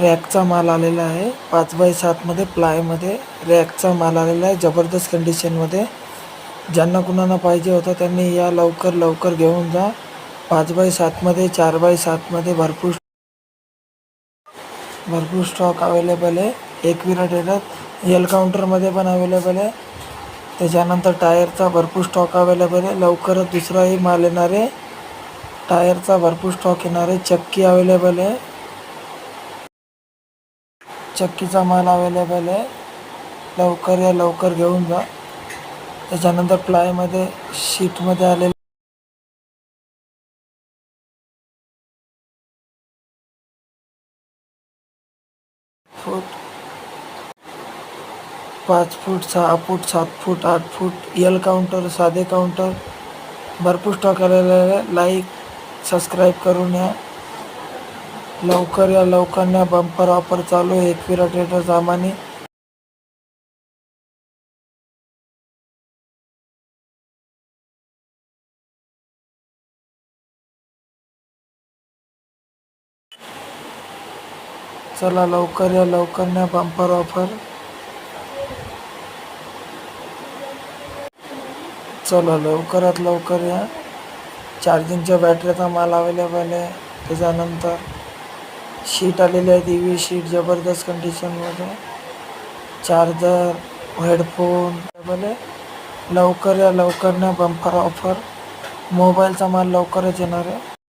रॅकचा माल आलेला आहे. पाच बाय सातमध्ये प्लायमध्ये रॅकचा माल आलेला आहे. जबरदस्त कंडिशनमध्ये ज्यांना कुणाला पाहिजे होता त्यांनी या लवकर लवकर घेऊन जा. पाच बाय सातमध्ये चार बाय सातमध्ये भरपूर भरपूर स्टॉक अवेलेबल आहे. एकविरा टेलर एल काउंटरमध्ये पण अवेलेबल आहे. त्याच्यानंतर टायरचा भरपूर स्टॉक अवेलेबल आहे. लवकरच दुसराही माल येणार आहे. टायरचा भरपूर स्टॉक येणार आहे. चक्की अवेलेबल आहे. चक्कीचा माल अवेलेबल आहे. लवकर या लवकर घेऊन जा. त्याच्यानंतर प्लायमध्ये शीटमध्ये आलेले फूट पाच फूट सहा फूट सात फूट आठ फूट यल काउंटर साधे काउंटर भरपूर स्टॉक आलेला आहे. लाईक सबस्क्राईब करून या. लवकर या लवकर बंपर ऑफर चालू आहे. एकविरा ट्रेडर सामानी चला लवकर या लवकर या बंपर ऑफर चला लवकरात लवकर या. चार्जिंगच्या बॅटरीचा माल अवेलेबल आहे त्याच्यानंतर शीट आलेली आहे टी शीट जबरदस्त कंडिशनमध्ये चार्जर हेडफोन आहे लवकर या लवकर ना बंपर ऑफर मोबाईलचा माल लवकरच येणार आहे.